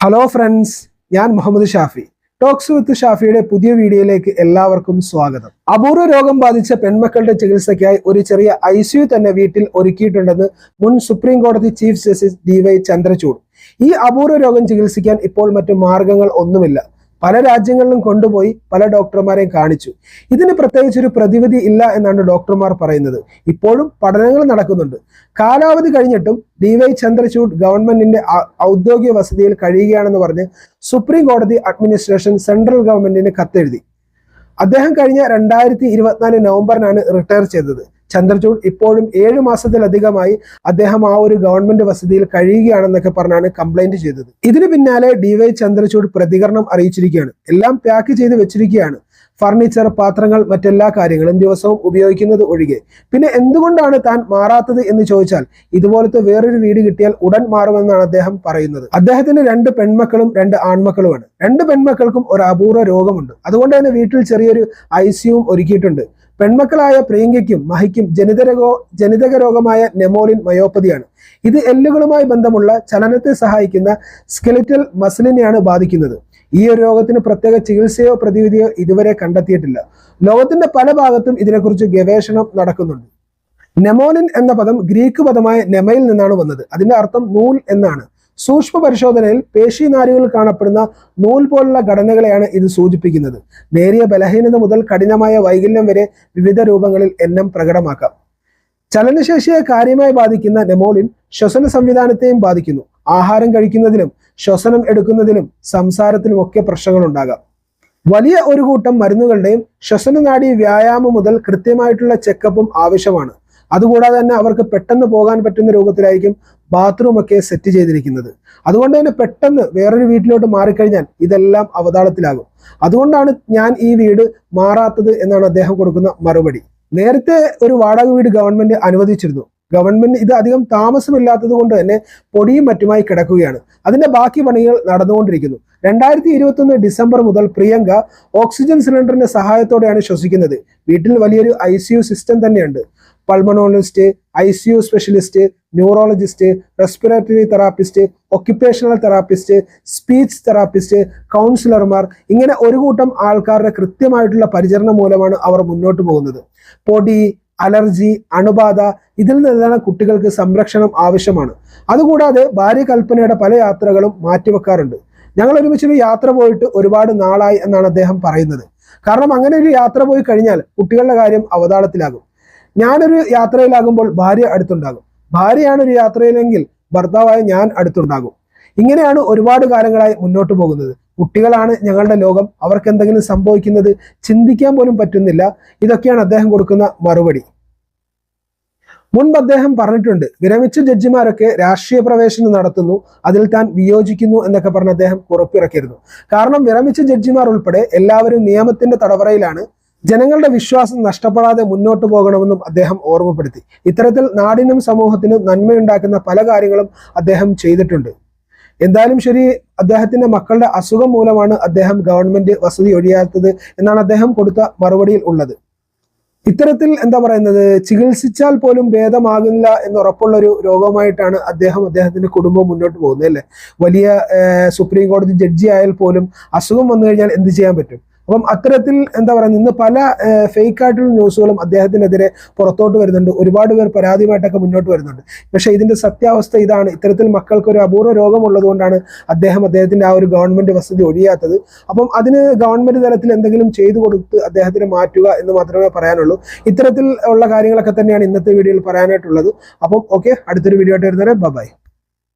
Hello friends ഞാൻ Muhammad Shafi. Talks with ഷാഫിയുടെ പുതിയ വീഡിയോയിലേക്ക് എല്ലാവർക്കും സ്വാഗതം. അപൂർവ രോഗം ബാധിച്ച പെൺമക്കളുടെ ചികിത്സയ്ക്കായി ഒരു ചെറിയ ഐ തന്നെ വീട്ടിൽ ഒരുക്കിയിട്ടുണ്ടെന്ന് മുൻ സുപ്രീം കോടതി chief justice D Y Chandrachud ഈ അപൂർവ രോഗം ചികിത്സിക്കാൻ ഇപ്പോൾ മറ്റു മാർഗങ്ങൾ ഒന്നുമില്ല. പല രാജ്യങ്ങളിലും കൊണ്ടുപോയി പല ഡോക്ടർമാരെയും കാണിച്ചു. ഇതിന് പ്രത്യേകിച്ച് ഒരു പ്രതിവിധി ഇല്ല എന്നാണ് ഡോക്ടർമാർ പറയുന്നത്. ഇപ്പോഴും പഠനങ്ങൾ നടക്കുന്നുണ്ട്. കാലാവധി കഴിഞ്ഞിട്ടും ഡി വൈ ചന്ദ്രചൂഡ് ഗവൺമെന്റിന്റെ ഔദ്യോഗിക വസതിയിൽ കഴിയുകയാണെന്ന് പറഞ്ഞ് സുപ്രീം കോടതി അഡ്മിനിസ്ട്രേഷൻ സെൻട്രൽ ഗവൺമെന്റിന് കത്തെഴുതി. അദ്ദേഹം കഴിഞ്ഞ രണ്ടായിരത്തി ഇരുപത്തിനാല് നവംബറിനാണ് റിട്ടയർ ചെയ്തത്. ചന്ദ്രചൂഡ് ഇപ്പോഴും ഏഴു മാസത്തിലധികമായി അദ്ദേഹം ആ ഒരു ഗവൺമെന്റ് വസതിയിൽ കഴിയുകയാണെന്നൊക്കെ പറഞ്ഞാണ് കംപ്ലൈന്റ് ചെയ്തത്. ഇതിന് പിന്നാലെ ഡിവൈ ചന്ദ്രചൂഡ് പ്രതികരണം അറിയിച്ചിരിക്കുകയാണ്. എല്ലാം പാക്ക് ചെയ്ത് വെച്ചിരിക്കുകയാണ്. ഫർണിച്ചർ പാത്രങ്ങൾ മറ്റെല്ലാ കാര്യങ്ങളും ദിവസവും ഉപയോഗിക്കുന്നത് ഒഴികെ. പിന്നെ എന്തുകൊണ്ടാണ് താൻ മാറാത്തത് എന്ന് ചോദിച്ചാൽ ഇതുപോലത്തെ വേറൊരു വീട് കിട്ടിയാൽ ഉടൻ മാറുമെന്നാണ് അദ്ദേഹം പറയുന്നത്. അദ്ദേഹത്തിന് രണ്ട് പെൺമക്കളും രണ്ട് ആൺമക്കളുമാണ്. രണ്ട് പെൺമക്കൾക്കും ഒരു അപൂർവ രോഗമുണ്ട്. അതുകൊണ്ട് തന്നെ വീട്ടിൽ ചെറിയൊരു ഐ ഒരുക്കിയിട്ടുണ്ട്. പെൺമക്കളായ പ്രിയങ്കയ്ക്കും മഹിക്കും ജനിതരകോ ജനിതക രോഗമായ നെമോളിൻ മയോപ്പതിയാണ്. ഇത് എല്ലുകളുമായി ബന്ധമുള്ള ചലനത്തെ സഹായിക്കുന്ന സ്കെലിറ്റൽ മസിലിനെയാണ് ബാധിക്കുന്നത്. ഈ ഒരു രോഗത്തിന് പ്രത്യേക ചികിത്സയോ പ്രതിവിധിയോ ഇതുവരെ കണ്ടെത്തിയിട്ടില്ല. ലോകത്തിന്റെ പല ഭാഗത്തും ഇതിനെക്കുറിച്ച് ഗവേഷണം നടക്കുന്നുണ്ട്. നെമോലിൻ എന്ന പദം ഗ്രീക്ക് പദമായ നെമയിൽ നിന്നാണ് വന്നത്. അതിന്റെ അർത്ഥം നൂൽ എന്നാണ്. സൂക്ഷ്മ പരിശോധനയിൽ പേശി നാരുകളിൽ കാണപ്പെടുന്ന നൂൽ പോലുള്ള ഘടനകളെയാണ് ഇത് സൂചിപ്പിക്കുന്നത്. നേരിയ ബലഹീനത മുതൽ കഠിനമായ വൈകല്യം വരെ വിവിധ രൂപങ്ങളിൽ എണ്ണം പ്രകടമാക്കാം. ചലനശേഷിയെ കാര്യമായി ബാധിക്കുന്ന നെമോലിൻ ശ്വസന സംവിധാനത്തെയും ബാധിക്കുന്നു. ആഹാരം കഴിക്കുന്നതിലും ശ്വസനം എടുക്കുന്നതിലും സംസാരത്തിലും ഒക്കെ പ്രശ്നങ്ങൾ ഉണ്ടാകാം വലിയ ഒരു കൂട്ടം മരുന്നുകളുടെയും ശ്വസനനാഡി വ്യായാമം മുതൽ കൃത്യമായിട്ടുള്ള ചെക്കപ്പും ആവശ്യമാണ്. അതുകൂടാതെ തന്നെ അവർക്ക് പെട്ടെന്ന് പോകാൻ പറ്റുന്ന രൂപത്തിലായിരിക്കും ബാത്റൂം ഒക്കെ സെറ്റ് ചെയ്തിരിക്കുന്നത്. അതുകൊണ്ട് തന്നെ പെട്ടെന്ന് വേറൊരു വീട്ടിലോട്ട് മാറിക്കഴിഞ്ഞാൽ ഇതെല്ലാം അവതാളത്തിലാകും. അതുകൊണ്ടാണ് ഞാൻ ഈ വീട് മാറാത്തത് എന്നാണ് അദ്ദേഹം കൊടുക്കുന്ന മറുപടി. നേരത്തെ ഒരു വാടക വീട് ഗവൺമെന്റ് അനുവദിച്ചിരുന്നു. ഗവൺമെന്റ് ഇത് അധികം താമസമില്ലാത്തത് കൊണ്ട് തന്നെ പൊടിയും മറ്റുമായി കിടക്കുകയാണ്. അതിന്റെ ബാക്കി പണികൾ നടന്നുകൊണ്ടിരിക്കുന്നു. രണ്ടായിരത്തി ഇരുപത്തൊന്ന് ഡിസംബർ മുതൽ പ്രിയങ്ക ഓക്സിജൻ സിലിണ്ടറിന്റെ സഹായത്തോടെയാണ് ശ്വസിക്കുന്നത്. വീട്ടിൽ വലിയൊരു ഐ സിസ്റ്റം തന്നെയുണ്ട്. Pulmonologist I C U specialist neurologist respiratory therapist occupational therapist speech therapist കൗൺസിലർമാർ ഇങ്ങനെ ഒരു കൂട്ടം ആൾക്കാരുടെ കൃത്യമായിട്ടുള്ള പരിചരണം മൂലമാണ് അവർ മുന്നോട്ട് പോകുന്നത്. പൊടി അലർജി അണുബാധ ഇതിൽ നിന്നാണ് കുട്ടികൾക്ക് സംരക്ഷണം ആവശ്യമാണ്. അതുകൂടാതെ ഭാര്യ കൽപ്പനയുടെ പല യാത്രകളും മാറ്റിവെക്കാറുണ്ട്. ഞങ്ങൾ ഒരുമിച്ചൊരു യാത്ര പോയിട്ട് ഒരുപാട് നാളായി എന്നാണ് അദ്ദേഹം പറയുന്നത്. കാരണം അങ്ങനെ ഒരു യാത്ര പോയി കഴിഞ്ഞാൽ കുട്ടികളുടെ കാര്യം അവതാളത്തിലാകും. ഞാനൊരു യാത്രയിലാകുമ്പോൾ ഭാര്യ അടുത്തുണ്ടാകും. ഭാര്യയാണ് ഒരു യാത്രയിലെങ്കിൽ ഭർത്താവായ ഞാൻ അടുത്തുണ്ടാകും. ഇങ്ങനെയാണ് ഒരുപാട് കാലങ്ങളായി മുന്നോട്ട് പോകുന്നത്. കുട്ടികളാണ് ഞങ്ങളുടെ ലോകം. അവർക്ക് എന്തെങ്കിലും സംഭവിക്കുന്നത് ചിന്തിക്കാൻ പോലും പറ്റുന്നില്ല. ഇതൊക്കെയാണ് അദ്ദേഹം കൊടുക്കുന്ന മറുപടി. മുൻപ് അദ്ദേഹം പറഞ്ഞിട്ടുണ്ട് വിരമിച്ച ജഡ്ജിമാരൊക്കെ രാഷ്ട്രീയ പ്രവേശനം നടത്തുന്നു അതിൽ താൻ വിയോജിക്കുന്നു എന്നൊക്കെ പറഞ്ഞ് അദ്ദേഹം ഉറപ്പിറക്കിയിരുന്നു. കാരണം വിരമിച്ച ജഡ്ജിമാർ ഉൾപ്പെടെ എല്ലാവരും നിയമത്തിന്റെ തടവറയിലാണ്. ജനങ്ങളുടെ വിശ്വാസം നഷ്ടപ്പെടാതെ മുന്നോട്ട് പോകണമെന്നും അദ്ദേഹം ഓർമ്മപ്പെടുത്തി. ഇത്തരത്തിൽ നാടിനും സമൂഹത്തിനും നന്മയുണ്ടാക്കുന്ന പല കാര്യങ്ങളും അദ്ദേഹം ചെയ്തിട്ടുണ്ട്. എന്തായാലും ശരി അദ്ദേഹത്തിന്റെ മക്കളുടെ അസുഖം മൂലമാണ് അദ്ദേഹം ഗവൺമെന്റ് വസതി ഒഴിയാത്തത് എന്നാണ് അദ്ദേഹം കൊടുത്ത മറുപടിയിൽ ഉള്ളത്. ഇത്തരത്തിൽ എന്താ പറയുന്നത്? ചികിത്സിച്ചാൽ പോലും ഭേദമാകില്ല എന്ന് ഉറപ്പുള്ള ഒരു രോഗമായിട്ടാണ് അദ്ദേഹം അദ്ദേഹത്തിന്റെ കുടുംബം മുന്നോട്ട് പോകുന്നത് അല്ലേ? വലിയ സുപ്രീം കോടതി ജഡ്ജി ആയാൽ പോലും അസുഖം വന്നു കഴിഞ്ഞാൽ എന്ത് ചെയ്യാൻ പറ്റും? അപ്പം അത്തരത്തിൽ എന്താ പറയുക ഇന്ന് പല ഫേക്ക് ആയിട്ടുള്ള ന്യൂസുകളും അദ്ദേഹത്തിനെതിരെ പുറത്തോട്ട് വരുന്നുണ്ട്. ഒരുപാട് പേർ പരാതിയുമായിട്ടൊക്കെ മുന്നോട്ട് വരുന്നുണ്ട്. പക്ഷേ ഇതിന്റെ സത്യാവസ്ഥ ഇതാണ്. ഇത്തരത്തിൽ മക്കൾക്ക് ഒരു അപൂർവ രോഗമുള്ളത് കൊണ്ടാണ് അദ്ദേഹം അദ്ദേഹത്തിന്റെ ആ ഒരു ഗവൺമെന്റ് വസതി ഒഴിയാത്തത്. അപ്പം അതിന് ഗവൺമെന്റ് തലത്തിൽ എന്തെങ്കിലും ചെയ്തു കൊടുത്ത് അദ്ദേഹത്തിന് മാറ്റുക എന്ന് മാത്രമേ പറയാനുള്ളൂ. ഇത്തരത്തിൽ ഉള്ള കാര്യങ്ങളൊക്കെ തന്നെയാണ് ഇന്നത്തെ വീഡിയോയിൽ പറയാനായിട്ടുള്ളത്. അപ്പം ഓക്കെ അടുത്തൊരു വീഡിയോ ആയിട്ട് വരുന്നവരെ ബൈ